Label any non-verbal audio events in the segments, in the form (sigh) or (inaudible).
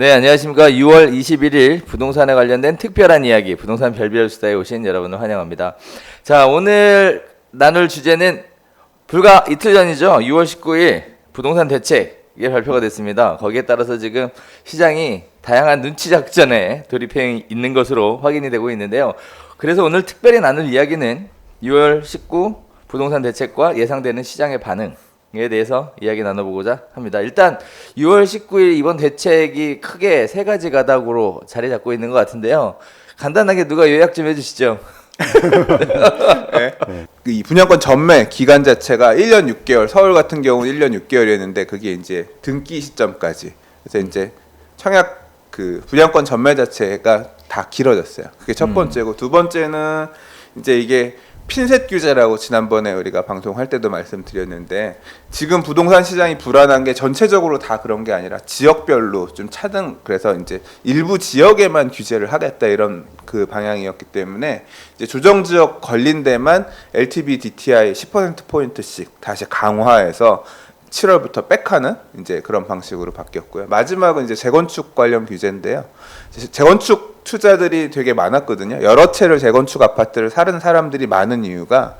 네, 안녕하십니까. 6월 21일 부동산에 관련된 특별한 이야기, 부동산 별별 수다에 오신 여러분을 환영합니다. 자, 오늘 나눌 주제는 불과 이틀 전이죠. 6월 19일 부동산 대책이 발표가 됐습니다. 거기에 따라서 지금 시장이 다양한 눈치 작전에 돌입해 있는 것으로 확인이 되고 있는데요. 그래서 오늘 특별히 나눌 이야기는 6월 19 부동산 대책과 예상되는 시장의 반응, 에 대해서 이야기 나눠보고자 합니다. 일단 6월 19일 이번 대책이 크게 세 가지 가닥으로 자리 잡고 있는 것 같은데요. 간단하게 누가 요약 좀 해주시죠. (laughs) 네. 이 분양권 전매 기간 자체가 1년 6개월, 서울 같은 경우는 1년 6개월이었는데 그게 이제 등기 시점까지. 그래서 이제 청약 그 분양권 전매 자체가 다 길어졌어요. 그게 첫 번째고 두 번째는 이제 이게 핀셋 규제라고 지난번에 우리가 방송할 때도 말씀드렸는데 지금 부동산 시장이 불안한 게 전체적으로 다 그런 게 아니라 지역별로 좀 차등 그래서 이제 일부 지역에만 규제를 하겠다 이런 그 방향이었기 때문에 이제 조정 지역 걸린 데만 LTV DTI 10% 포인트씩 다시 강화해서 7월부터 백하는 이제 그런 방식으로 바뀌었고요. 마지막은 이제 재건축 관련 규제인데요. 재- 재건축 투자들이 되게 많았거든요. 여러 채를 재건축 아파트를 사는 사람들이 많은 이유가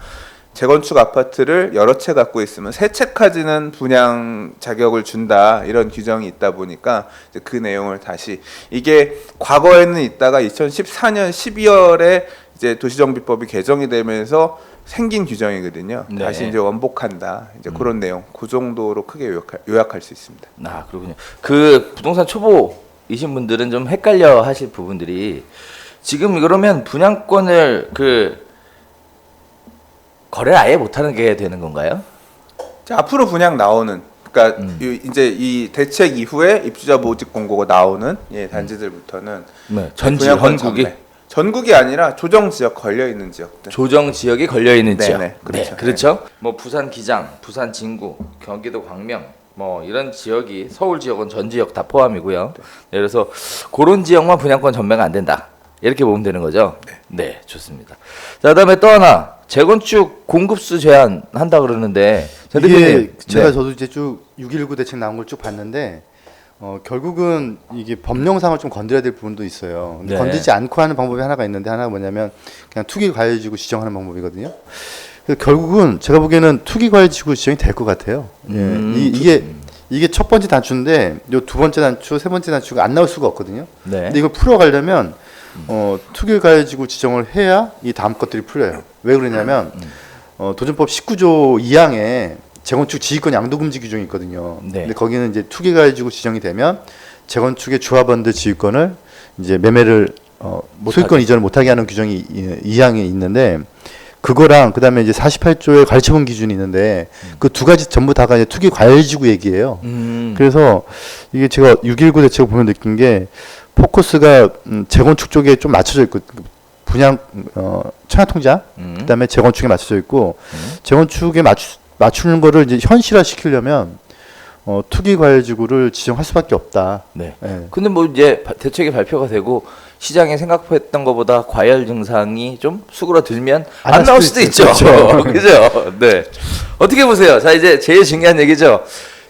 재건축 아파트를 여러 채 갖고 있으면 세 채까지는 분양 자격을 준다 이런 규정이 있다 보니까 그 내용을 다시 이게 과거에는 있다가 2014년 12월에 이제 도시정비법이 개정이 되면서 생긴 규정이거든요. 네. 다시 이제 원복한다. 이제 그런 내용. 그 정도로 크게 요약할, 요약할 수 있습니다. 아, 그렇군요. 그 부동산 초보 이신 분들은 좀 헷갈려 하실 부분들이 지금 그러면 분양권을 그 거래를 아예 못하는 게 되는 건가요? 자, 앞으로 분양 나오는 그러니까 음. 이- 이제 이 대책 이후에 입주자 모집 공고가 나오는 예, 단지들부터는 네, 전 분양권 전국이 전매. 전국이 아니라 조정 지역 걸려 있는 지역들. 조정 지역이 걸려 있는 네, 지역. 네, 그렇죠. 그렇죠. 뭐 부산 기장, 부산 진구, 경기도 광명, 뭐 이런 지역이 서울 지역은 전 지역 다 포함이고요. 네, 그래서 그런 지역만 분양권 전매가 안 된다. 이렇게 보면 되는 거죠. 네, 좋습니다. 자, 그다음에 또 하나 재건축 공급수 제한 한다 그러는데 전 이게 제가 네. 저도 이제 쭉 6.19 대책 나온 걸 쭉 봤는데 어, 결국은 이게 법령상을 좀 건드려야 될 부분도 있어요. 근데 네. 건드리지 않고 하는 방법이 하나가 있는데 하나가 뭐냐면 그냥 투기 과열지구 지정하는 방법이거든요. 결국은 제가 보기에는 투기 과열 지구 지정이 될 것 같아요. 예, 음, 이, 이게 이게 첫 번째 단추인데 요 두 번째 단추, 세 번째 단추가 안 나올 수가 없거든요. 네. 근데 이걸 풀어가려면 어, 투기 과열 지구 지정을 해야 이 다음 것들이 풀려요. 왜 그러냐면 어, 도전법 19조 2항에 재건축 지휘권 양도금지 규정이 있거든요. 네. 근데 거기는 이제 투기 가지고 지정이 되면 재건축의 조합원들 지휘권을 이제 매매를 어, 소유권 이전을 못하게 하는 규정이 이- 이 항에 있는데 그거랑 그다음에 이제 48조의 가르쳐본 기준이 있는데 그 두 가지 전부 다가 이제 투기 과열지구 얘기예요. 음, 그래서 이게 제가 6.19 대책을 보면 느낀 게 포커스가 음, 재건축 쪽에 좀 맞춰져 있고 분양 어, 청약통장 음. 그다음에 재건축에 맞춰져 있고 재건축에 맞추, 맞추는 거를 이제 현실화 시키려면 어, 투기 과열지구를 지정할 수밖에 없다. 네. 예. 근데 뭐 이제 바- 대책이 발표가 되고 시장에 생각했던 것보다 과열 증상이 좀 수그러들면 안 나올 수도 수도 있죠. 있죠. (laughs) 그죠? 네. 어떻게 보세요? 자, 이제 제일 중요한 얘기죠.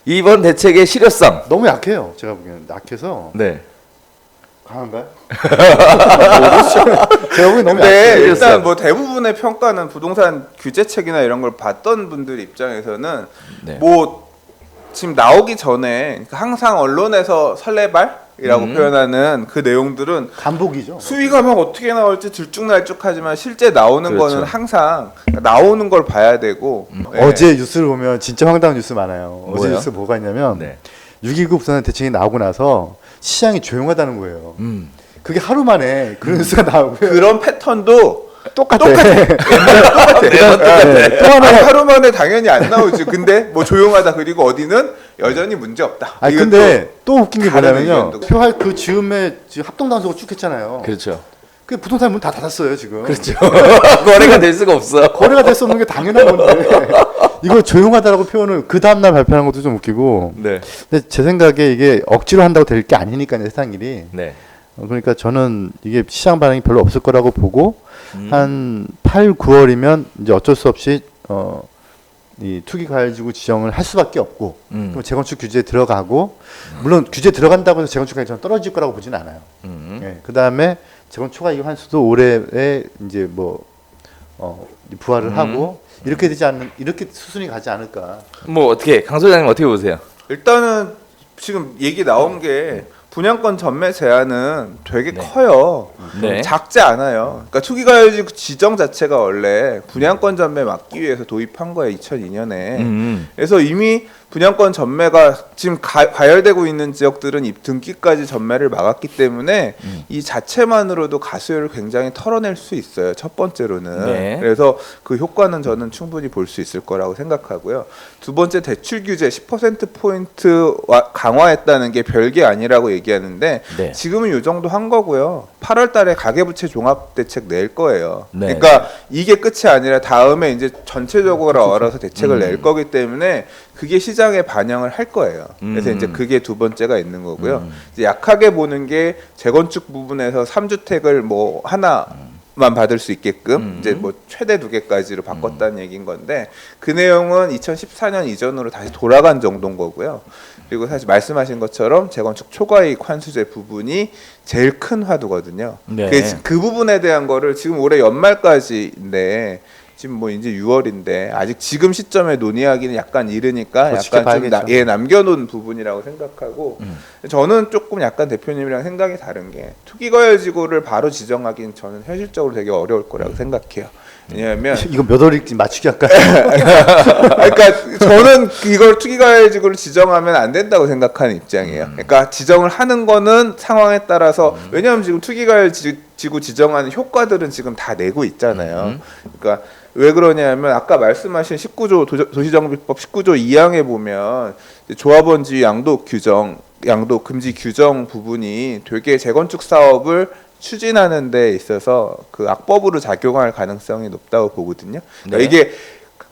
이번 대책의 실효성. 너무 약해요. 제가 보기에는 약해서 네. 강한가요? (laughs) 제가 보기엔 너무 근데 약해요. 일단 뭐 대부분의 평가는 부동산 규제책이나 이런 걸 봤던 분들 입장에서는 네. 뭐 지금 나오기 전에 항상 언론에서 설레발 이라고 음. 표현하는 그 내용들은 간복이죠. 수위가 막 어떻게 나올지 들쭉날쭉하지만 실제 나오는 그렇죠. 거는 항상 나오는 걸 봐야 되고 예. 어제 뉴스를 보면 진짜 황당한 뉴스 많아요. 어제 뭐예요? 뉴스 뭐가 있냐면 네. 6.19 부산 대책이 나오고 나서 시장이 조용하다는 거예요. 음. 그게 하루 만에 그런 뉴스가 나오고요. 그런 패턴도 (laughs) 똑같아. 네. 또 하나 하루 만에 당연히 안 나오지. 근데 뭐 조용하다 그리고 어디는 여전히 문제 없다. 이건 근데 또 웃긴 게 다른 뭐냐면요. 의견도- 표할 그 즈음에 지금 합동 단속을 쭉 했잖아요. 그렇죠. 그 부동산 문 다 닫았어요 지금. 그렇죠. (laughs) 거래가 될 수가 없어. 거래가 될 수 없는 게 당연한 건데 (laughs) 이걸 조용하다라고 표현을 그 다음날 발표하는 것도 좀 웃기고. 네. 근데 제 생각에 이게 억지로 한다고 될 게 아니니까요 세상 일이. 네. 어, 그러니까 저는 이게 시장 반응이 별로 없을 거라고 보고 음. 한 8, 9월이면 이제 어쩔 수 없이 어 이 투기 과열지구 지정을 할 수밖에 없고 음. 그럼 재건축 규제에 들어가고 물론 규제 들어간다고 해서 재건축 가격이 떨어질 거라고 보지는 않아요. 음. 예, 그 다음에 재건 초과이익 환수도 올해에 이제 뭐 어, 부활을 음. 하고 이렇게 되지 않는 이렇게 수순이 가지 않을까. 뭐 어떻게 강 소장님 어떻게 보세요? 일단은 지금 얘기 나온 게 분양권 전매 제한은 되게 네. 커요. 네. 작지 않아요. 그러니까 투기가열지 지정 자체가 원래 분양권 전매 막기 위해서 도입한 거예요. 2002년에. 음. 그래서 이미 분양권 전매가 지금 가, 과열되고 있는 지역들은 입 등기까지 전매를 막았기 때문에 음. 이 자체만으로도 가수율을 굉장히 털어낼 수 있어요. 첫 번째로는. 네. 그래서 그 효과는 저는 충분히 볼 수 있을 거라고 생각하고요. 두 번째 대출 규제 10% 포인트 강화했다는 게 별게 아니라고 얘기 하는데 네. 지금은 요 정도 한 거고요. 8월 달에 가계부채 종합 대책 낼 거예요. 네. 그러니까 이게 끝이 아니라 다음에 이제 전체적으로 알아서 대책을 음. 낼 거기 때문에 그게 시장에 반영을 할 거예요. 그래서 음. 이제 그게 두 번째가 있는 거고요. 음. 약하게 보는 게 재건축 부분에서 3주택을 뭐 하나 만 받을 수 있게끔 음. 이제 뭐 최대 두 개까지로 바꿨다는 얘기인 건데 그 내용은 2014년 이전으로 다시 돌아간 정도인 거고요. 그리고 사실 말씀하신 것처럼 재건축 초과이익 환수제 부분이 제일 큰 화두거든요. 네. 그, 그 부분에 대한 거를 지금 올해 연말까지인데 지금 뭐 이제 6월인데 아직 지금 시점에 논의하기는 약간 이르니까 더 약간 좀. 나, 예, 남겨놓은 부분이라고 생각하고 음. 저는 조금 약간 대표님이랑 생각이 다른 게 투기과열지구를 바로 지정하기는 저는 현실적으로 되게 어려울 거라고 생각해요. 왜냐하면 (laughs) 이거 몇 월일지 맞추기 할까요? (laughs) 그러니까 저는 이걸 투기과열지구를 지정하면 안 된다고 생각하는 입장이에요. 그러니까 지정을 하는 거는 상황에 따라서 왜냐하면 지금 투기과열지구 지정하는 효과들은 지금 다 내고 있잖아요. 그러니까 왜 그러냐면 아까 말씀하신 19조 도저- 도시정비법 19조 2항에 보면 이제 조합원지위 양도 규정, 양도 금지 규정 부분이 되게 재건축 사업을 추진하는 데 있어서 그 악법으로 작용할 가능성이 높다고 보거든요. 그러니까 네. 이게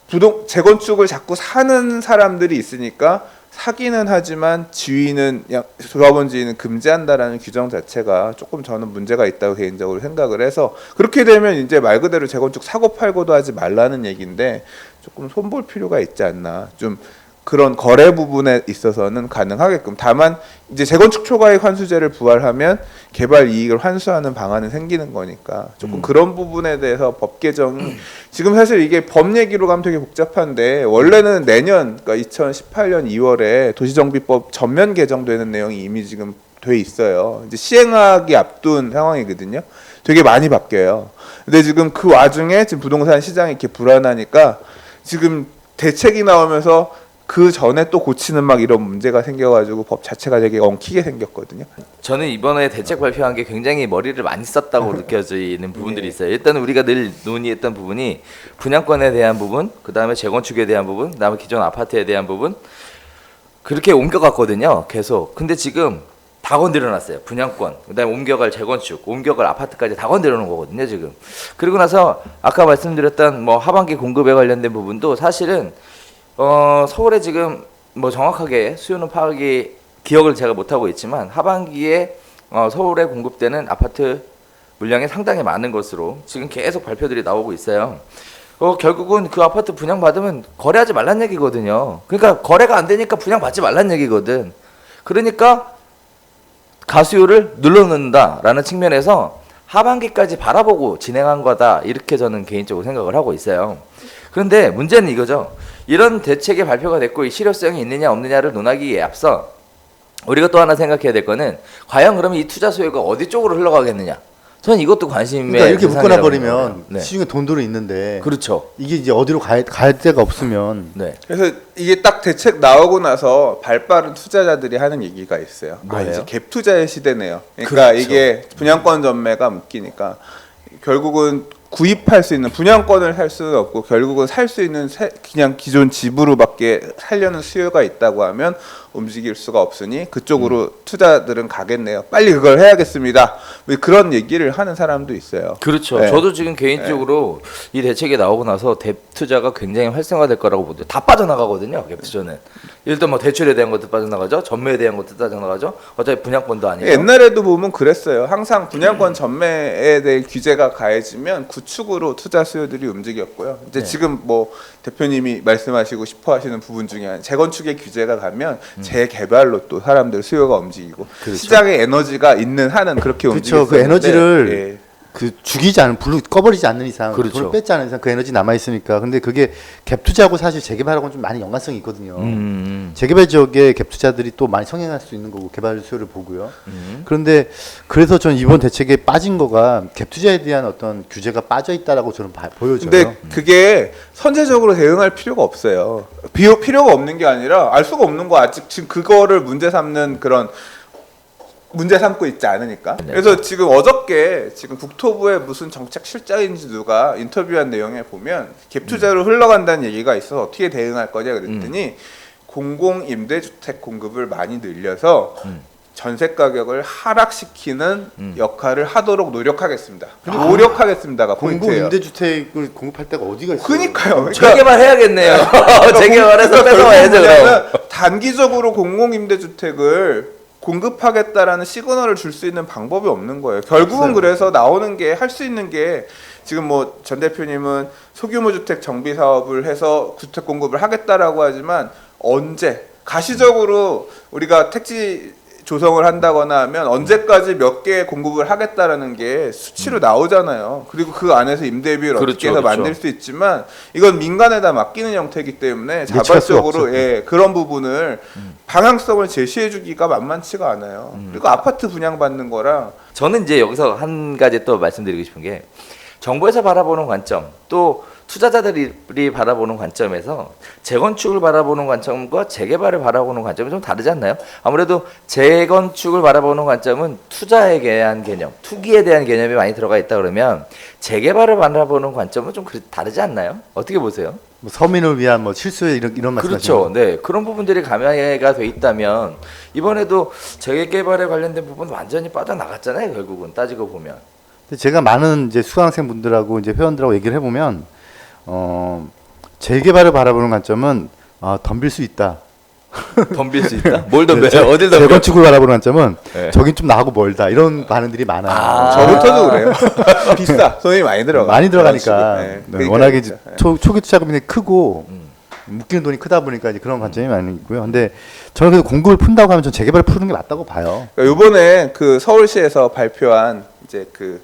부동 재건축을 자꾸 사는 사람들이 있으니까 사기는 하지만 지위는 양- 조합원 지위는 금지한다라는 규정 자체가 조금 저는 문제가 있다고 개인적으로 생각을 해서 그렇게 되면 이제 말 그대로 재건축 사고 팔고도 하지 말라는 얘기인데 조금 손볼 필요가 있지 않나. 좀 그런 거래 부분에 있어서는 가능하게끔 다만 이제 재건축 초과이익 환수제를 부활하면 개발 이익을 환수하는 방안은 생기는 거니까 조금 음. 그런 부분에 대해서 법 개정이 지금 사실 이게 법 얘기로 가면 되게 복잡한데 원래는 내년 그러니까 2018년 2월에 도시정비법 전면 개정되는 내용이 이미 지금 돼 있어요. 이제 시행하기 앞둔 상황이거든요. 되게 많이 바뀌어요. 근데 지금 그 와중에 지금 부동산 시장이 이렇게 불안하니까 지금 대책이 나오면서 그 전에 또 고치는 막 이런 문제가 생겨가지고 법 자체가 되게 엉키게 생겼거든요. 저는 이번에 대책 발표한 게 굉장히 머리를 많이 썼다고 느껴지는 부분들이 네. 있어요. 일단 우리가 늘 논의했던 부분이 분양권에 대한 부분, 그 다음에 재건축에 대한 부분, 그 다음에 기존 아파트에 대한 부분 그렇게 옮겨갔거든요. 계속. 근데 지금 다 건드려놨어요. 분양권, 그다음에 옮겨갈 재건축, 옮겨갈 아파트까지 다 건드려놓은 거거든요. 지금. 그리고 나서 아까 말씀드렸던 뭐 하반기 공급에 관련된 부분도 사실은 어, 서울에 지금 뭐 정확하게 수요는 파악이 기억을 제가 못 하고 있지만 하반기에 어, 서울에 공급되는 아파트 물량이 상당히 많은 것으로 지금 계속 발표들이 나오고 있어요. 어, 결국은 그 아파트 분양 받으면 거래하지 말란 얘기거든요. 그러니까 거래가 안 되니까 분양 받지 말란 얘기거든. 그러니까 가수율을 눌러놓는다라는 측면에서 하반기까지 바라보고 진행한 거다 이렇게 저는 개인적으로 생각을 하고 있어요. 그런데 문제는 이거죠. 이런 대책이 발표가 됐고 이 실효성이 있느냐 없느냐를 논하기에 앞서 우리가 또 하나 생각해야 될 거는 과연 그러면 이 투자 수요가 어디 쪽으로 흘러가겠느냐? 저는 이것도 관심의 그러니까 이렇게 묶어놔 버리면. 네. 시중에 돈들이 있는데 그렇죠. 이게 이제 어디로 갈, 갈 데가 없으면 네. 그래서 이게 딱 대책 나오고 나서 발빠른 투자자들이 하는 얘기가 있어요. 아 뭐예요? 이제 갭 투자의 시대네요. 그러니까 그렇죠. 이게 분양권 전매가 묶이니까 결국은 구입할 수 있는 분양권을 살 수는 없고 결국은 살 수 있는 세- 그냥 기존 집으로밖에 살려는 수요가 있다고 하면 움직일 수가 없으니 그쪽으로 음. 투자들은 가겠네요. 빨리 그걸 해야겠습니다. 뭐 그런 얘기를 하는 사람도 있어요. 그렇죠. 네. 저도 지금 개인적으로 이 대책이 나오고 나서 갭 투자가 굉장히 활성화될 거라고 보죠. 다 빠져나가거든요. 갭 투자는. 일단 뭐 대출에 대한 것도 빠져나가죠. 전매에 대한 것도 빠져나가죠. 어차피 분양권도 아니고. 옛날에도 보면 그랬어요. 항상 분양권 전매에 대해 규제가 가해지면 구축으로 투자 수요들이 움직였고요. 이제 네. 지금 뭐 대표님이 말씀하시고 싶어 하시는 부분 중에 한 재건축의 규제가 가면 재개발로 또 사람들 수요가 움직이고 음. 그렇죠. 시장에 에너지가 있는 한은 그렇게 그렇죠. 움직이고 그 에너지를 그 죽이지 않은 불로 꺼버리지 않는 이상 그렇죠. 불을 뺏지 않는 이상 그 에너지 남아 있으니까 근데 그게 갭 투자하고 사실 재개발하고는 좀 많이 연관성이 있거든요. 음. 재개발 지역에 갭 투자들이 또 많이 성행할 수 있는 거고 개발 수요를 보고요. 음. 그런데 그래서 전 이번 대책에 빠진 거가 갭 투자에 대한 어떤 규제가 빠져 있다라고 저는 봐- 보여져요. 근데 그게 선제적으로 대응할 필요가 없어요. 비용 필요가 없는 게 아니라 알 수가 없는 거 아직 지금 그거를 문제 삼는 그런 문제 삼고 있지 않으니까. 네. 그래서 지금 어저께 지금 국토부의 무슨 정책 실장인지 누가 인터뷰한 내용에 보면 갭 투자로 흘러간다는 얘기가 있어서 어떻게 대응할 거냐 그랬더니 공공 임대주택 공급을 많이 늘려서 음. 전세 가격을 하락시키는 음. 역할을 하도록 노력하겠습니다. 노력하겠습니다가 공공 포인트예요. 임대주택을 공급할 데가 어디가 있어요? 그니까요. 그러니까 재개발 해야겠네요. (laughs) (laughs) 재개발해서 뺏어와야죠 그럼. 뭐냐면 단기적으로 공공임대주택을 공급하겠다라는 시그널을 줄 수 있는 방법이 없는 거예요. 결국은 없어요. 그래서 나오는 게 할 수 있는 게 지금 뭐 전 대표님은 소규모 주택 정비 사업을 해서 주택 공급을 하겠다라고 하지만 언제 가시적으로 우리가 택지 조성을 한다거나 하면 언제까지 몇 개 공급을 하겠다라는 게 수치로 나오잖아요. 그리고 그 안에서 임대비를 그렇죠, 어떻게 해서 그렇죠. 만들 수 있지만 이건 민간에다 맡기는 형태이기 때문에 자발적으로. 예, 그런 부분을 방향성을 제시해 주기가 만만치가 않아요. 음. 그리고 아파트 분양받는 거랑 저는 이제 여기서 한 가지 또 말씀드리고 싶은 게 정부에서 바라보는 관점 또 투자자들이 바라보는 관점에서 재건축을 바라보는 관점과 재개발을 바라보는 관점이 좀 다르지 않나요? 아무래도 재건축을 바라보는 관점은 투자에 대한 개념, 투기에 대한 개념이 많이 들어가 있다 그러면 재개발을 바라보는 관점은 좀 다르지 않나요? 어떻게 보세요? 뭐 서민을 위한 뭐 실수에 이런 이런 말씀하시는 그렇죠. 네. 그런 부분들이 감야가 돼 있다면 이번에도 재개발에 관련된 부분 완전히 빠져나갔잖아요. 결국은 따지고 보면. 제가 많은 이제 수강생 분들하고 이제 회원들하고 얘기를 해보면 어 재개발을 바라보는 관점은 아, 덤빌 수 있다. (laughs) 덤빌 수 있다. 뭘 덤벼요? 재- 어딜 덤벼? 재건축을 바라보는 관점은 네. 저긴 좀 나하고 멀다 이런 반응들이 많아요. 아. 저부터도 그래요. (laughs) 비싸. 돈이 많이 들어가. 많이 들어가니까. 네. 네, 그러니까 워낙에 진짜. 이제 초, 초기 투자금이 크고 음. 묶이는 돈이 크다 보니까 이제 그런 관점이 많이 있고요. 근데 저는 그래도 공급을 푼다고 하면 전 재개발을 푸는 게 맞다고 봐요. 그러니까 이번에 그 서울시에서 발표한 이제 그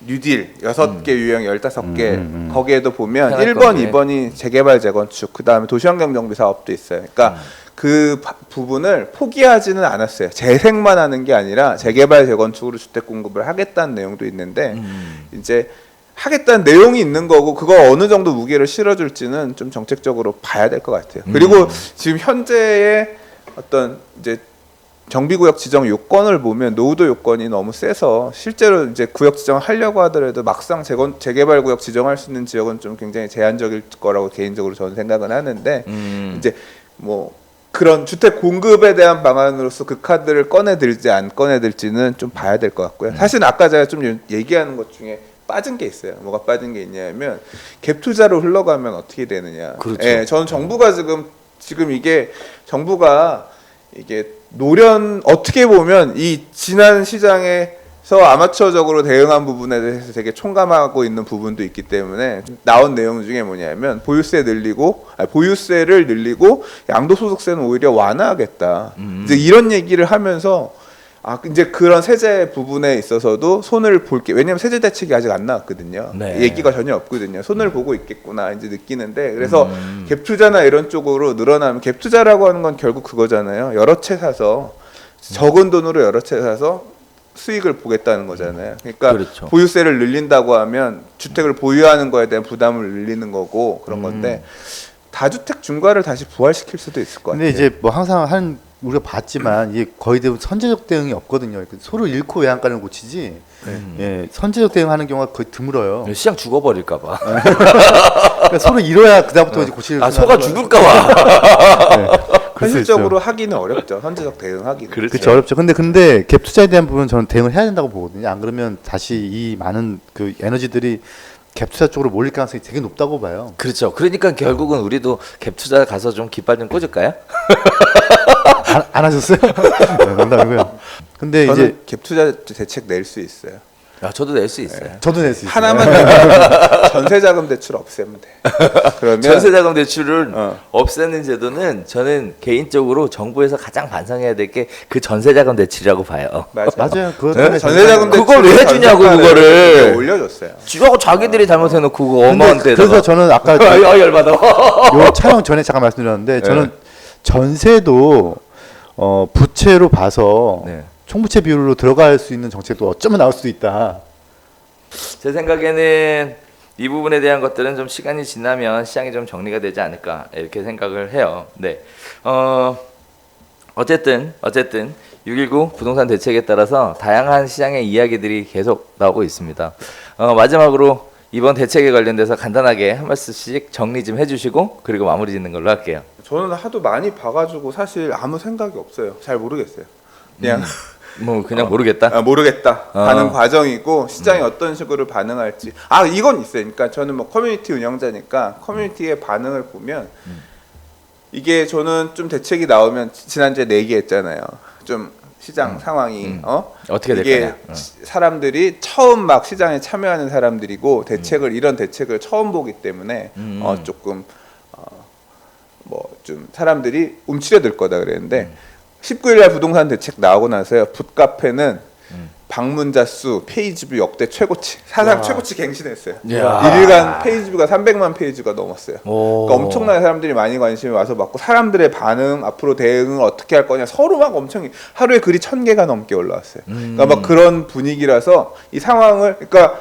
뉴딜 여섯 개 유형 열다섯 개 음, 음. 거기에도 보면 편할 1번, 거기에. 2번이 재개발 재건축 그다음에 도시환경 정비 사업도 있어요. 그러니까 그 바- 부분을 포기하지는 않았어요. 재생만 하는 게 아니라 재개발 재건축으로 주택 공급을 하겠다는 내용도 있는데 음. 이제 하겠다는 내용이 있는 거고 그거 어느 정도 무게를 실어줄지는 좀 정책적으로 봐야 될 것 같아요. 그리고 지금 현재의 어떤 이제 정비구역 지정 요건을 보면 노후도 요건이 너무 세서 실제로 이제 구역 지정을 하려고 하더라도 막상 재건 재개발 구역 지정할 수 있는 지역은 좀 굉장히 제한적일 거라고 개인적으로 저는 생각은 하는데 음. 이제 뭐 그런 주택 공급에 대한 방안으로서 그 카드를 꺼내들지 안 꺼내들지는 좀 봐야 될 것 같고요. 사실 아까 제가 좀 얘기하는 것 중에 빠진 게 있어요. 뭐가 빠진 게 있냐면 갭 투자로 흘러가면 어떻게 되느냐. 그렇죠. 예, 저는 정부가 지금 지금 이게 정부가 이게 노련 어떻게 보면 이 지난 시장에서 아마추어적으로 대응한 부분에 대해서 되게 총감하고 있는 부분도 있기 때문에 나온 내용 중에 뭐냐면 보유세 늘리고 아니, 보유세를 늘리고 양도소득세는 오히려 완화하겠다. 음. 이제 이런 얘기를 하면서 아 이제 그런 세제 부분에 있어서도 손을 볼게 왜냐면 세제 대책이 아직 안 나왔거든요. 네. 얘기가 전혀 없거든요. 손을 보고 있겠구나 이제 느끼는데 그래서 음. 갭 투자나 이런 쪽으로 늘어나면 갭 투자라고 하는 건 결국 그거잖아요. 여러 채 사서 적은 돈으로 여러 채 사서 수익을 보겠다는 거잖아요. 그러니까 그렇죠. 보유세를 늘린다고 하면 주택을 보유하는 거에 대한 부담을 늘리는 거고 그런 건데 다주택 중과를 다시 부활시킬 수도 있을 것 같아요. 근데 이제 뭐 항상 한 우리가 봤지만 이게 거의 대부분 선제적 대응이 없거든요. 그 소를 잃고 외양간을 고치지. 음. 예, 선제적 대응하는 경우가 거의 드물어요. 시장 죽어버릴까봐. 그러니까 소를 잃어야 그다음부터 이제 고칠. 아 소가 죽을까봐. (laughs) 현실적으로 하기는 어렵죠. 선제적 대응하기는. 그렇죠. 그렇죠 어렵죠. 근데 근데 갭 투자에 대한 부분은 저는 대응을 해야 된다고 보거든요. 안 그러면 다시 이 많은 그 에너지들이 갭 투자 쪽으로 몰릴 가능성이 되게 높다고 봐요. 그렇죠. 그러니까 결국은 우리도 갭 투자 가서 좀 깃발 좀 꽂을까요? (laughs) 안, 안 하셨어요? (laughs) 네, 농담이고요. 근데 이제 저는 갭 투자 대책 낼 수 있어요. 야, 저도 낼 수 있어요. 저도 낼 수 있어요. 하나만 더 전세자금 (laughs) 대출 없애면 돼. 그러면 전세자금 대출을 어. 없애는 제도는 저는 개인적으로 정부에서 가장 반성해야 될 게 그 전세자금 대출이라고 봐요. 맞아. 맞아요. 그것 네? 때문에 전세자금 대출 그걸 왜 해주냐고, 그거를. 올려줬어요. 쥐하고 자기들이 잘못해놓고 그거 엄마한테 그래서 저는 아까 (laughs) 아, 아, 열받아. 요 촬영 전에 잠깐 말씀드렸는데 저는 네. 전세도 어, 부채로 봐서 네. 총부채 비율로 들어갈 수 있는 정책도 어쩌면 나올 수도 있다. 제 생각에는 이 부분에 대한 것들은 좀 시간이 지나면 시장이 좀 정리가 되지 않을까 이렇게 생각을 해요. 네. 어 어쨌든 어쨌든 619 부동산 대책에 따라서 다양한 시장의 이야기들이 계속 나오고 있습니다. 어 마지막으로 이번 대책에 관련돼서 간단하게 한 말씀씩 정리 좀 해주시고 그리고 마무리 짓는 걸로 할게요. 저는 하도 많이 봐가지고 사실 아무 생각이 없어요. 잘 모르겠어요. 그냥 뭐 그냥 모르겠다. 아, 모르겠다 어. 하는 과정이고 시장이 어떤 식으로 반응할지 아 이건 있어요. 그러니까 저는 뭐 커뮤니티 운영자니까 커뮤니티의 반응을 보면 이게 저는 좀 대책이 나오면 지- 지난주에 내기했잖아요. 좀 시장 상황이 음. 어 어떻게 될 이게 거냐. 어. 시- 사람들이 처음 막 시장에 참여하는 사람들이고 대책을 이런 대책을 처음 보기 때문에 음. 어 조금 뭐 좀 사람들이 움츠려들 거다 그랬는데 19일 날 부동산 대책 나오고 나서요 붓카페는 음. 방문자 수 페이지 뷰 역대 최고치 사상 와. 최고치 갱신했어요. 야. 일일간 페이지 뷰가 300만 페이지가 넘었어요. 오. 그러니까 엄청나게 사람들이 많이 관심이 와서 받고 사람들의 반응 앞으로 대응을 어떻게 할 거냐 서로 막 엄청 하루에 글이 천 개가 넘게 올라왔어요. 음. 그러니까 막 그런 분위기라서 이 상황을 그러니까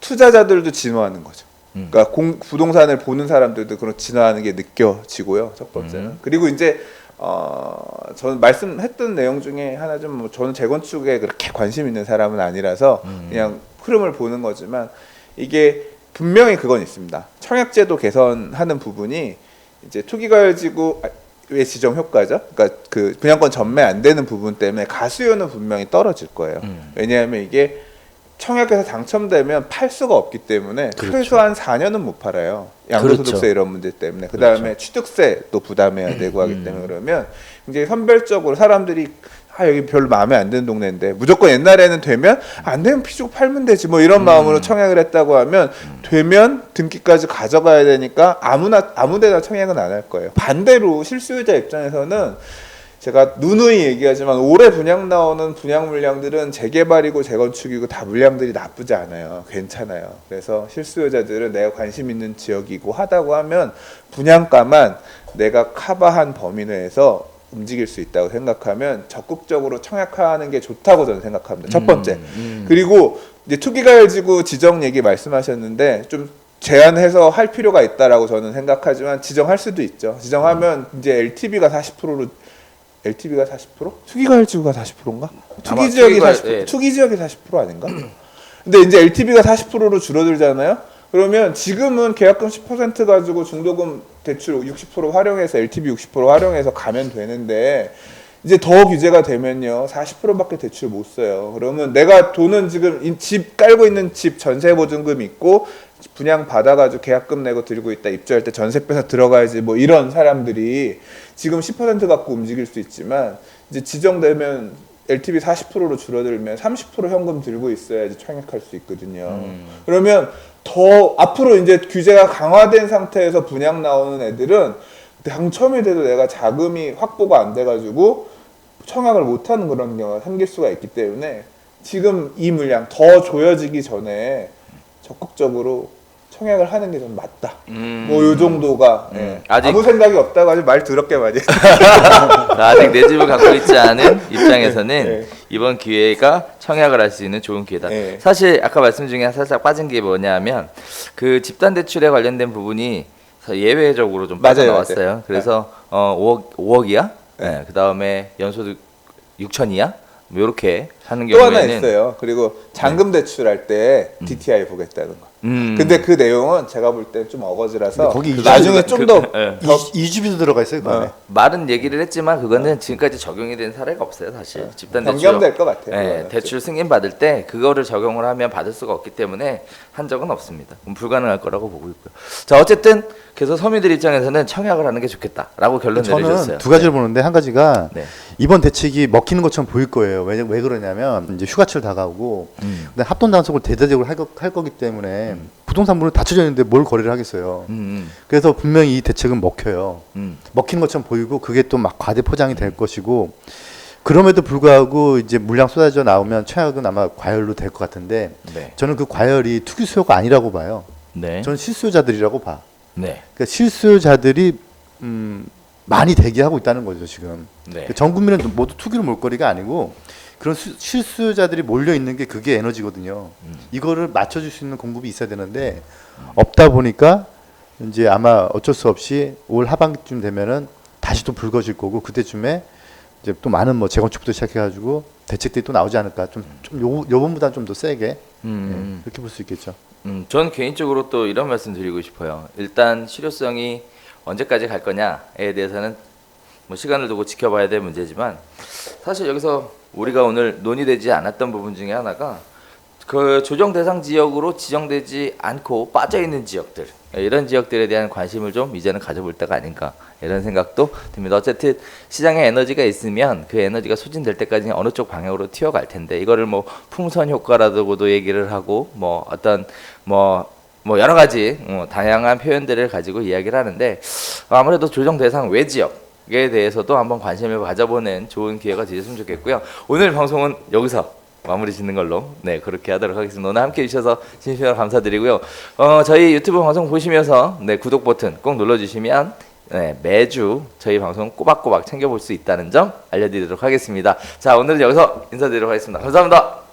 투자자들도 진화하는 거죠. 음. 그러니까 공, 부동산을 보는 사람들도 그런 진화하는 게 느껴지고요. 첫 번째는 음. 그리고 이제 어 저는 말씀했던 내용 중에 하나 좀 뭐 저는 재건축에 그렇게 관심 있는 사람은 아니라서 음. 그냥 흐름을 보는 거지만 이게 분명히 그건 있습니다. 청약제도 개선하는 부분이 이제 투기가열지구 의 지정 효과죠. 그러니까 그 분양권 전매 안 되는 부분 때문에 가수요는 분명히 떨어질 거예요. 음. 왜냐하면 이게 청약에서 당첨되면 팔 수가 없기 때문에 그렇죠. 최소한 4년은 못 팔아요. 양도소득세 그렇죠. 이런 문제 때문에 그 다음에 취득세도 부담해야 되고 하기 음. 때문에 그러면 이제 선별적으로 사람들이 아 여기 별로 마음에 안 드는 동네인데 무조건 옛날에는 되면 안 되면 피 주고 팔면 되지 뭐 이런 마음으로 청약을 했다고 하면 되면 등기까지 가져가야 되니까 아무나 아무데나 청약은 안 할 거예요. 반대로 실수요자 입장에서는 제가 누누이 얘기하지만 올해 분양 나오는 분양 물량들은 재개발이고 재건축이고 다 물량들이 나쁘지 않아요. 괜찮아요. 그래서 실수요자들은 내가 관심 있는 지역이고 하다고 하면 분양가만 내가 커버한 범위 내에서 움직일 수 있다고 생각하면 적극적으로 청약하는 게 좋다고 저는 생각합니다. 첫 번째. 음. 그리고 이제 투기가열지구 지정 얘기 말씀하셨는데 좀 제한해서 할 필요가 있다라고 저는 생각하지만 지정할 수도 있죠. 지정하면 이제 LTV가 40%로 LTV가 40%? 투기가열지구가 40%인가? 아마 투기 지역이 투기가- 40% 예. 투기 지역이 40% 아닌가? 근데 이제 LTV가 40%로 줄어들잖아요. 그러면 지금은 계약금 10% 가지고 중도금 대출 60% 활용해서 LTV 60% 활용해서 가면 되는데 이제 더 규제가 되면요 40%밖에 대출 못 써요. 그러면 내가 돈은 지금 이 집 깔고 있는 집 전세 보증금 있고 분양 받아가지고 계약금 내고 들고 있다 입주할 때 전세 빼서 들어가야지 뭐 이런 사람들이 지금 10% 갖고 움직일 수 있지만 이제 지정되면 LTV 40%로 줄어들면 30% 현금 들고 있어야지 청약할 수 있거든요. 그러면 더 앞으로 이제 규제가 강화된 상태에서 분양 나오는 애들은 당첨이 돼도 내가 자금이 확보가 안 돼가지고 청약을 못하는 그런 경우가 생길 수가 있기 때문에 지금 이 물량 더 조여지기 전에 적극적으로 청약을 하는 게 좀 맞다. 음. 뭐 요 정도가 음. 예. 아직- 아무 생각이 없다고 아주 말 더럽게 많이 (laughs) 아직 내 집을 갖고 있지 않은 (laughs) 입장에서는 네. 이번 기회가 청약을 할 수 있는 좋은 기회다. 네. 사실 아까 말씀 중에 살짝 빠진 게 뭐냐면 그 집단 대출에 관련된 부분이 예외적으로 좀 맞아요, 빠져나왔어요. 맞아요. 그래서 어 5억 5억이야. 네. 네. 그다음에 연소득 6천이야. 뭐 이렇게 하는 또 하나 경우에는 있어요. 그리고 잔금 대출할 때 DTI 보겠다는 거. 음. 근데 그 내용은 제가 볼 때 좀 어거지라서 거기 나중에 그- 좀더 그- 예. 이, 이주비도 들어가 있어요. 그 안에. 어. 말은 얘기를 했지만 그거는 지금까지 적용이 된 사례가 없어요, 사실. 집단 대출. 변경될 것 같아요. 네, 그거는. 대출 승인 받을 때 그거를 적용을 하면 받을 수가 없기 때문에 한 적은 없습니다. 그럼 불가능할 거라고 보고 있고요. 자, 어쨌든 그래서 서민들 입장에서는 청약을 하는 게 좋겠다라고 결론 저는 내려줬어요. 두 가지를 보는데 한 가지가 네. 이번 대책이 먹히는 것처럼 보일 거예요. 왜, 왜 그러냐면 이제 휴가철 다가오고 음. 근데 합동 단속을 대대적으로 할, 거, 할 거기 때문에 부동산 문을 닫혀져 있는데 뭘 거래를 하겠어요. 음. 그래서 분명히 이 대책은 먹혀요. 음. 먹힌 것처럼 보이고 그게 또 막 과대 포장이 될 것이고 그럼에도 불구하고 이제 물량 쏟아져 나오면 최악은 아마 과열로 될 것 같은데 네. 저는 그 과열이 투기 수요가 아니라고 봐요. 네. 저는 실수요자들이라고 봐. 네. 그러니까 실수요자들이 음, 많이 대기하고 있다는 거죠 지금. 네. 전 국민은 모두 투기로 몰거리가 아니고 그런 수- 실수요자들이 몰려 있는 게 그게 에너지거든요. 음. 이거를 맞춰줄 수 있는 공급이 있어야 되는데 없다 보니까 이제 아마 어쩔 수 없이 올 하반기쯤 되면은 다시 또 붉어질 거고 그때쯤에 이제 또 많은 뭐 재건축부터 시작해가지고 대책들이 또 나오지 않을까 좀좀 요번보다 좀 더 세게 음. 예, 그렇게 볼 수 있겠죠. 음, 전 개인적으로 또 이런 말씀 드리고 싶어요. 일단 실효성이 언제까지 갈 거냐에 대해서는 뭐 시간을 두고 지켜봐야 될 문제지만 사실 여기서 우리가 오늘 논의되지 않았던 부분 중에 하나가 그 조정 대상 지역으로 지정되지 않고 빠져 있는 지역들 이런 지역들에 대한 관심을 좀 이제는 가져볼 때가 아닌가 이런 생각도 듭니다. 어쨌든 시장에 에너지가 있으면 그 에너지가 소진될 때까지 어느 쪽 방향으로 튀어갈 텐데 이거를 뭐 풍선 효과라고도 얘기를 하고 뭐 어떤 뭐 뭐 여러 가지 어, 다양한 표현들을 가지고 이야기를 하는데 아무래도 조정 대상 외 지역에 대해서도 한번 관심을 가져보는 좋은 기회가 되셨으면 좋겠고요. 오늘 방송은 여기서 마무리 짓는 걸로 네 그렇게 하도록 하겠습니다. 오늘 함께 해주셔서 진심으로 감사드리고요. 어, 저희 유튜브 방송 보시면서 네 구독 버튼 꼭 눌러주시면 네, 매주 저희 방송 꼬박꼬박 챙겨볼 수 있다는 점 알려드리도록 하겠습니다. 자 오늘은 여기서 인사드리도록 하겠습니다. 감사합니다.